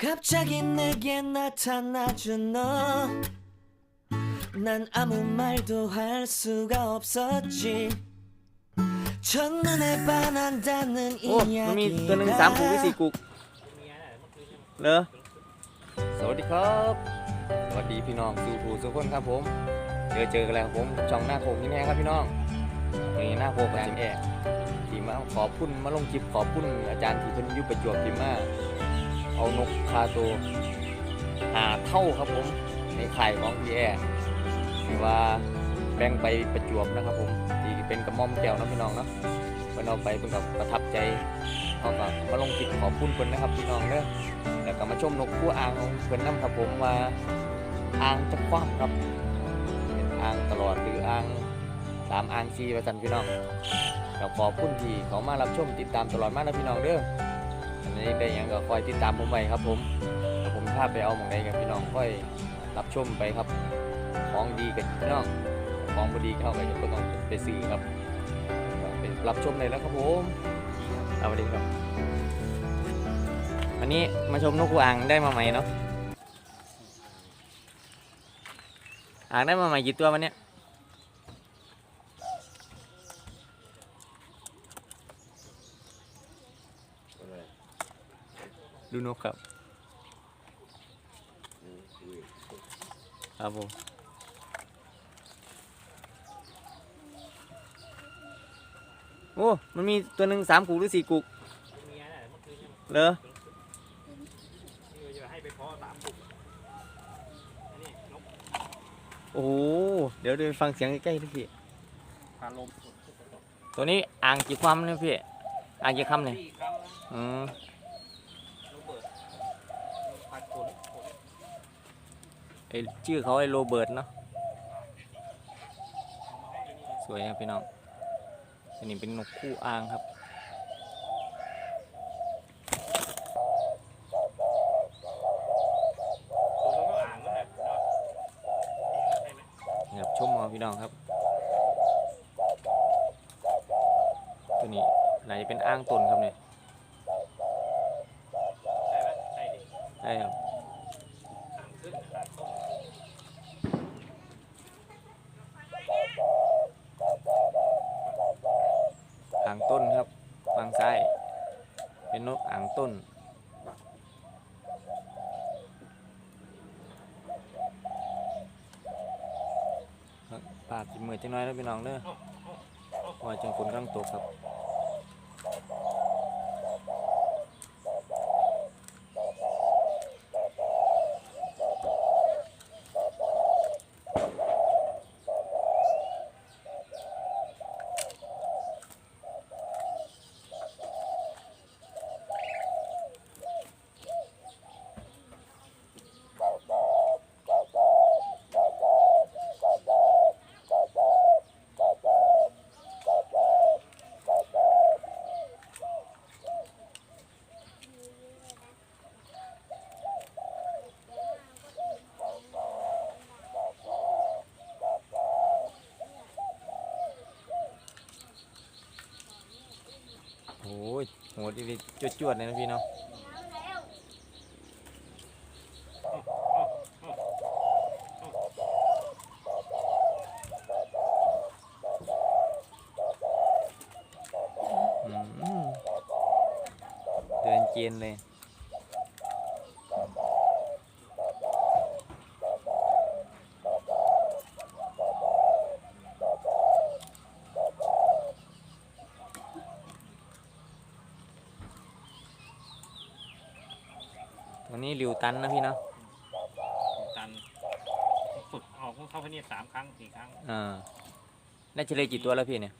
갑자기 내게 나타나준 너. 난 아무 말도 할 수가 없었지. 첫눈에 반한다는 โอ้มันมีตัวหนึ่งสามกุกหรือสี่ 이야기가 กุกเหรอสวัสดีครับ สวัสดีพี่น้องสู่ผู้สุกคนครับผม เจอเจอกันแล้วครับผมช่องหน้าโคกนี่แน่ครับพี่น้องนี่หน้าโคกอาจารย์แอที่มาขอบคุณมาลงคลิปขอบคุณอาจารย์ที่เพิ่นอยุประจวบที่มา เอานกคาตัวหาเท่าครับผมในไข่ของพี่แอร์ที่ว่าแบ่งไปประจวบนะครับผมที่เป็นกระม่อมแก้วนะพี่น้องเนาะเพิ่นเอาไปเพิ่นก็ประทับใจเขาก็มาลงคลิปขอบคุณเพิ่นนะครับพี่น้องเด้อแล้วก็มาชมนกคู่อ่างของเพิ่นนํครับผมว่าอ่างจะคว่ำครับเป็นอ่างตลอดหรืออ่างสามอ่างซีประจันพี่น้องก็ขอบคุณที่เขามารับชมติดตามตลอดมากนะพี่น้องเด้อ อันนี้ได้ยังก็คอยติดตามผมไปครับ ผมแต่ผมพาไปเอาหมองใดกับพี่น้องค่อยรับชมไปครับ ของดีกับพี่น้องของบดีก็เขาก็จะต้องไปซื้อครับก็ไปรับชมเลยแล้วครับผมเอาสวัสดีครับวันนี้มาชมนกกูอ่างได้มาใหม่เนาะอ่างได้มาใหม่กี่ตัววันเนี้ย ดูนกครับ ครับผมโอ้ มันมีตัวหนึ่งสามกุกหรือสี่กุกเหรอจะให้ไปเพาะสามปุกอันนี้นกโอ้โห เดี๋ยวเดี๋ยวฟังเสียงใกล้ๆดิพี่พาลมตัวนี้อ่างกี่ความเนี่ยพี่ อ่างกี่คำเนี่ยสี่ครั้งนะอืม โรเบิร์ตผัดผลผล ไอชื่อเขาไอโรเบิร์ตเนาะสวยครับพี่น้องอันนี้เป็นนกคู่อ่างครับตัวมันก็อ่างก็แบบเนาะใช่ไหมนี่ครับชมเอาพี่น้องครับตัวนี้น่าจะเป็นอ่างตนครับเนี่ยใช่ไหมใช่ดิใช่ครับ อ่างขึ้นอ่างต้น อ่างต้นครับฝั่งซ้าย เป็ นนกอ่างต้นครับปาดจิมือจังน้อยแล้วพี่น้องเด้อเพราะว่าจังฝนกำลังตกครับ โอ้ยโหดีดีจวดๆเลยนะพี่เนาะ อืมเดินเจียนเลย ตัว นี้ริวตันนะพี่เนาะตันฝึกออกเข้าพเนียดสามครั้งสี่ครั้งอ่าน่าจะเลยกี่ตัวแล้วพี่เนี่ย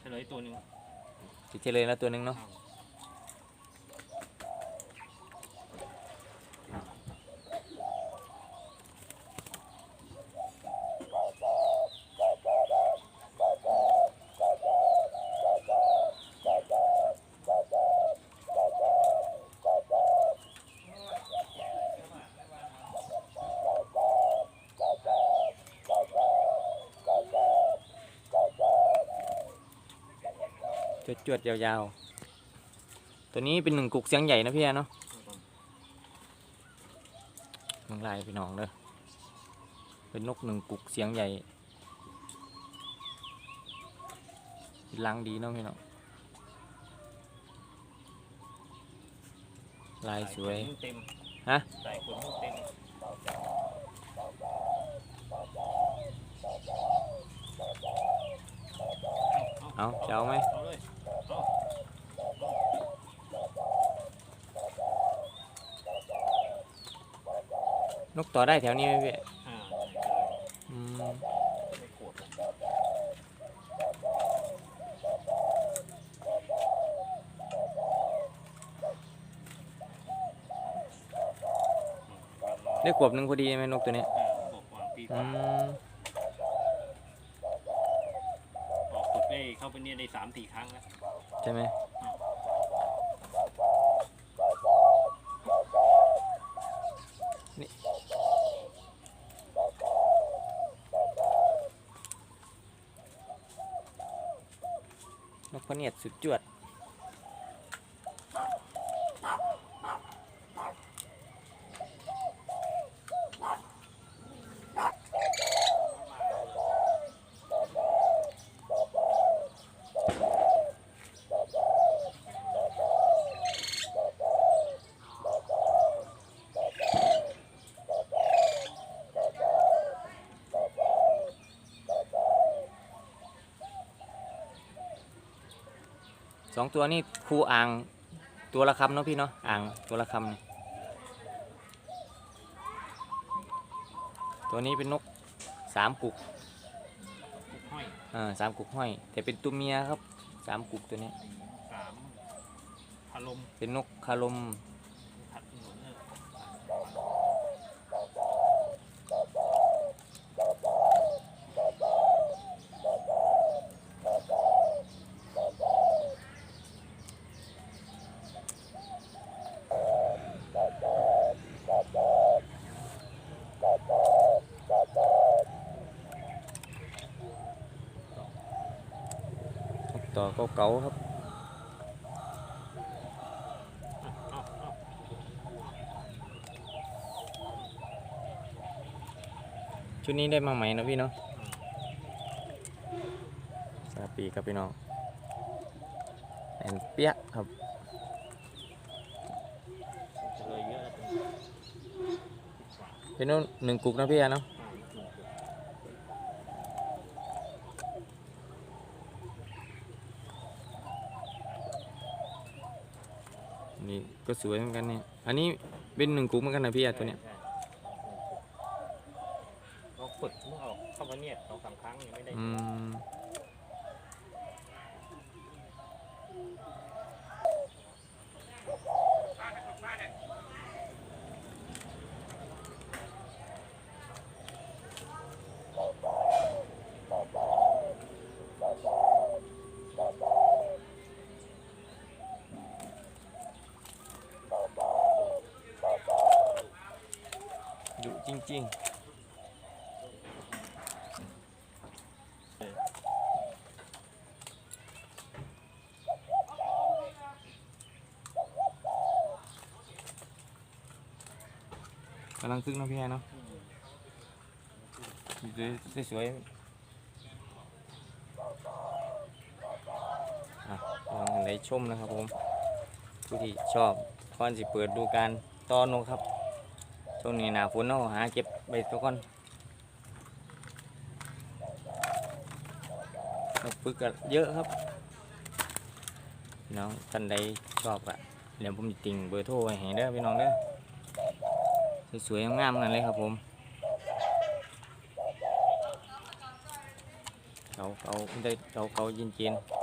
เฉลยตัวหนึ่งจะเฉลยแล้วตัวหนึงเนาะ จวดๆยาวๆ ตัวนี้เป็นหนึ่งกุกเสียงใหญ่นะพี่เนาะมืองลายพี่น้องเด้อเป็นนกหนึ่งกุกเสียงใหญ่ลังดีเนาะพี่น้องลายสวยฮะเต็มเอาจะเอาไหม เอาเลยเอา นกต่อได้แถวนี้ไหมพี่อ่าอืมไม่ขวดหรอกได้ขวบหนึ่งพอดีไหมนกตัวเนี้ยอ่าบอกวางปีอืมออกฝึกได้เข้าไปเนี่ยได้สามสี่ครั้งแล้วใช่ไหม พะเนียดสุดจวด สองตัวนี่ครูอ่างตัวละคำเนาะพี่เนาะอ่างตัวละคำนี่ตัวนี้เป็นนกสามกุกลูกห้อยเอ่าสามกุกห้อย แต่เป็นตัวเมียครับสามกุกตัวนี้สามอารมณ์เป็นนกคารม ผัดหนุนเออ นก ต่อเก่าๆครับชุดนี้ได้มาใหม่นะพี่เนาะสาปีครับพี่น้องแอนเปียครับเป็นเป็นหนึ่งกุกนะพี่เนาะ อ่าหนึ่งขวด นี่ ก็สวยเหมือนกันเนี่ย อันนี้เป็นหนึ่งกุกเหมือนกันนะพี่อะตัวเนี้ยใช่เราฝึกเมื่อออกเข้ามาเนี่ยสองสามครั้งยังไม่ได้อืมดุ จริง ๆกำลังคึกเนาะพี่แอเนาะสวยสวยๆอะลองได้ชมนะครับผมผู้ที่ชอบก่อนสิเปิดดูการต้อนนกครับ ช่วงนี้หนาฝนเนาะหาเก็บใบตะกอนนกปึกก็เยอะครับ น้องท่านใดชอบอะเดี๋ยวผมจะติ่งเบอร์โทรไว้ให้เด้อพี่น้องเด้อสวยๆงามๆนั่นเลยครับผมเขาเขาได้เขาเขาย็นเย็นๆ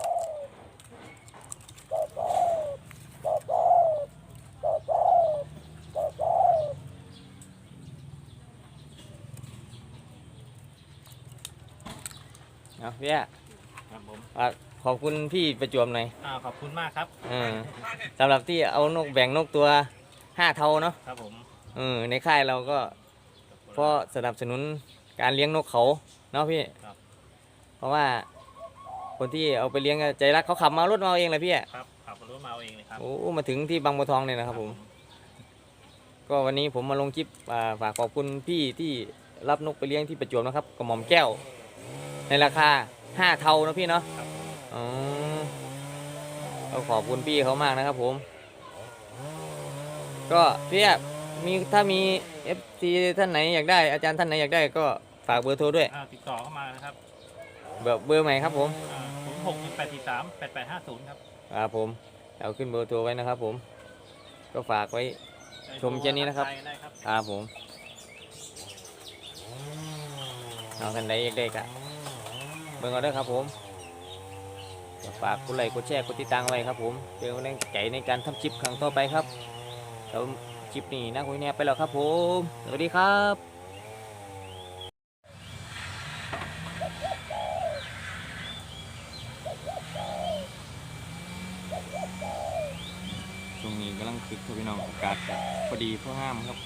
เอาพี่อะครับผมอะขอบคุณพี่ประจวบหน่อยอ่าขอบคุณมากครับ เออสำหรับที่เอานกแบ่งนกตัวห้าเท่าเนาะครับผมเออในค่ายเราก็เพราะสนับสนุนการเลี้ยงนกเขาเนาะพี่ ครับ เพราะว่า คนที่เอาไปเลี้ยงก็ใจรักเขาขับมารถมาเอาเองเลยพี่อะครับขับรถมาเอาเองเลยครับ โอ้มาถึงที่บางบัวทองเนี่ยนะครับผม ก็วันนี้ผมมาลงคลิปอ่าฝากขอบคุณพี่ที่รับนกไปเลี้ยงที่ประจวบนะครับกระหม่อมแก้ว ในราคา ห้าเท่านะพี่เนาะครับผมอ๋อก็ขอบคุณพี่เขามากนะครับผม ก็พี่อะมีถ้ามี FC ท่านไหนอยากได้อาจารย์ท่านไหนอยากได้ก็ฝากเบอร์โทรด้วยอ่าติดต่อเข้ามานะครับเบอร์เบอร์ใหม่ครับผมศูนย์หกหนึ่งแปดสี่สามแปดแปดห้าศูนย์ครับครับผมเอาขึ้นเบอร์โทรไว้นะครับผม ก็ฝากไว้ชมแค่นี้นะครับได้ครับครับผมเอาท่านใดอยากได้ก็เบิ่งเอาเด้อครับผมฝากกดไลค์กดแชร์กดติดตามไว้ครับผมเพื่อเป็นแรงใจในการทำคลิปครั้งต่อไปครับแล้วคลิปนี้นะคุยเนี่ยไปแล้วครับผม สวัสดีครับช่วงนี้กำลังคึกครับพี่น้องอากาศพอดีเพื่อห้ามครับ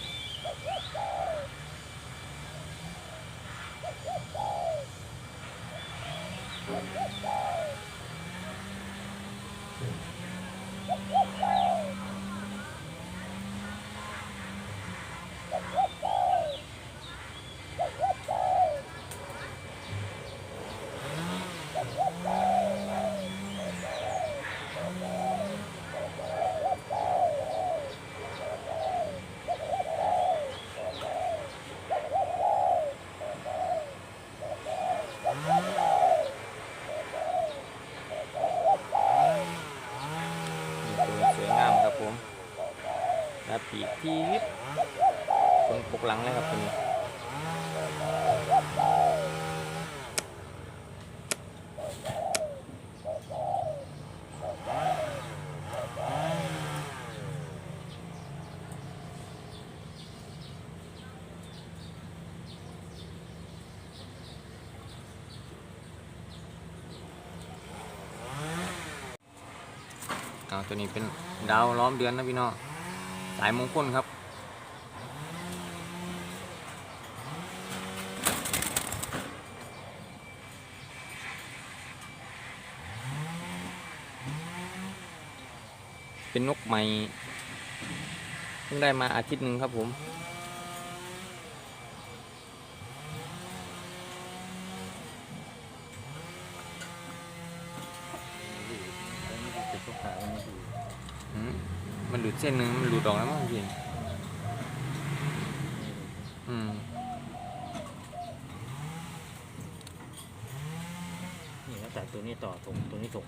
นี่ตัวสวยงามครับผม นะปีกที่วิบตรงปกหลังเลยครับตัวนี้เอาตัวนี้เป็นดาวล้อมเดือนนะพี่น้อง สายมงคลครับเป็นนกใหม่เพิ่งได้มาอาทิตย์หนึ่งครับผม อื มันหลุดเส้นหนึ่งมันหลุดออกแล้วมั้งพี่อืมนี่แล้วแต่ตัวนี้ต่อตรงตัวนี้ตก